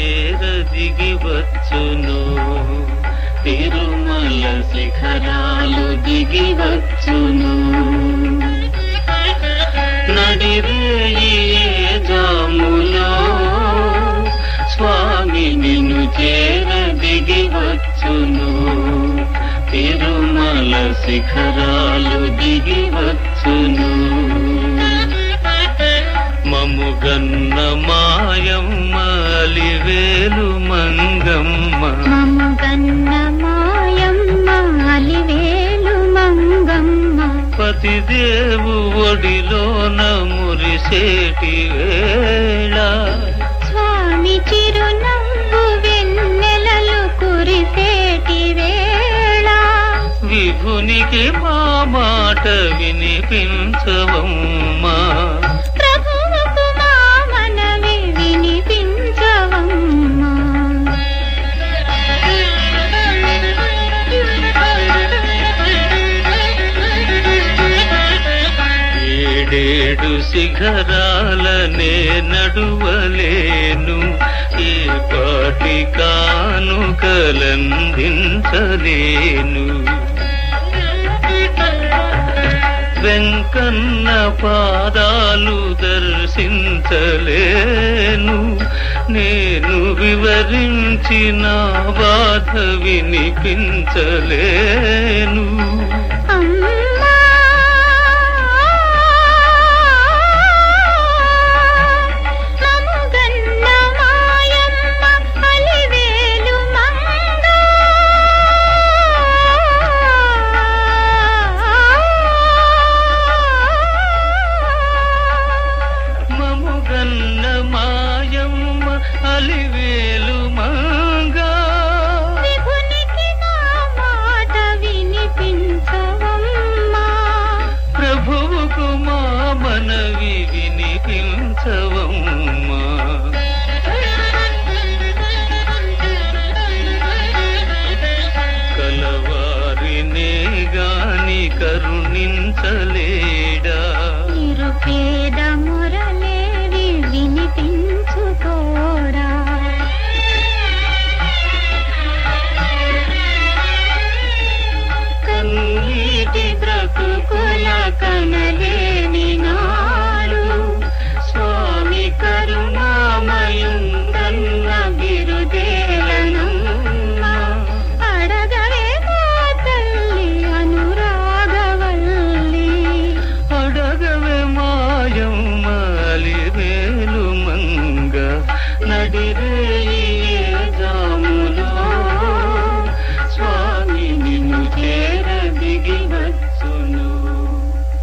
చేర దిగి వచ్చును తిరుమల శిఖరాలు దిగి వచ్చును నడిరేయి జాములో స్వామి నిన్ను చేర దిగి వచ్చును తిరుమల శిఖరాలు దిగి వచ్చును మంగమ్మ. మమగన్న మాయమ్మ అలివేలు మంగమ్మ పతిదేవు ఒడిలోన మురిసేటి వేళ. స్వామి చిరునవ్వు వెన్నెలలు కురిసేటి వేళ. విభునికి మా మాట వినిపించవమ్మా. ఏడేడు శిఖరాలనే నడువలేను ఏ పాటి కానుకలందించలేను. వెంకన్న పాదాలు దర్శించలేను నేను వివరించిన బాధ వినిపించలేను. అమ్మ కరుణించలే.